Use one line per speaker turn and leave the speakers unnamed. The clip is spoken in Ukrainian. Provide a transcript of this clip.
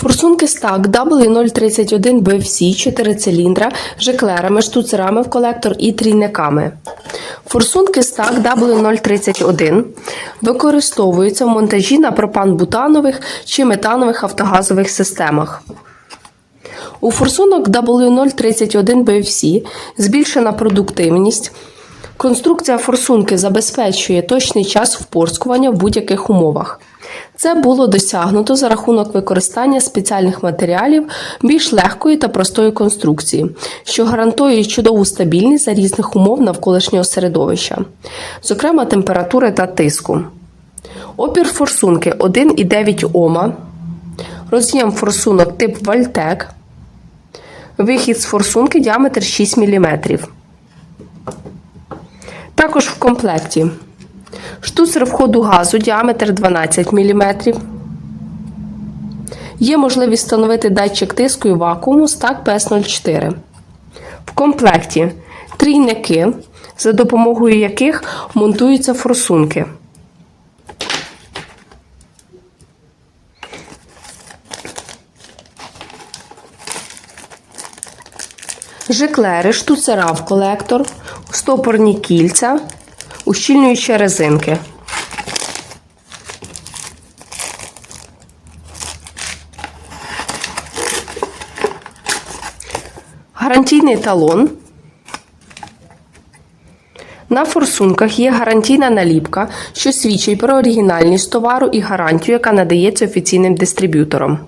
Форсунки стак W031 BFC 4 циліндра, жеклерами, штуцерами в колектор і трійниками. Форсунки стак W031 використовуються в монтажі на пропан-бутанових чи метанових автогазових системах. У форсунок W031 BFC збільшена продуктивність. Конструкція форсунки забезпечує точний час впорскування в будь-яких умовах. Це було досягнуто за рахунок використання спеціальних матеріалів більш легкої та простої конструкції, що гарантує чудову стабільність за різних умов навколишнього середовища, зокрема температури та тиску. Опір форсунки 1,9 Ома, роз'єм форсунок тип Вальтек, вихід з форсунки діаметр 6 мм. Також в комплекті штуцер входу газу діаметр 12 мм. Є можливість встановити датчик тиску і вакууму стак PS04. В комплекті трійники, за допомогою яких монтуються форсунки. Жиклери, штуцера в колектор, стопорні кільця, ущільнюючі резинки. Гарантійний талон. На форсунках є гарантійна наліпка, що свідчить про оригінальність товару і гарантію, яка надається офіційним дистриб'ютором.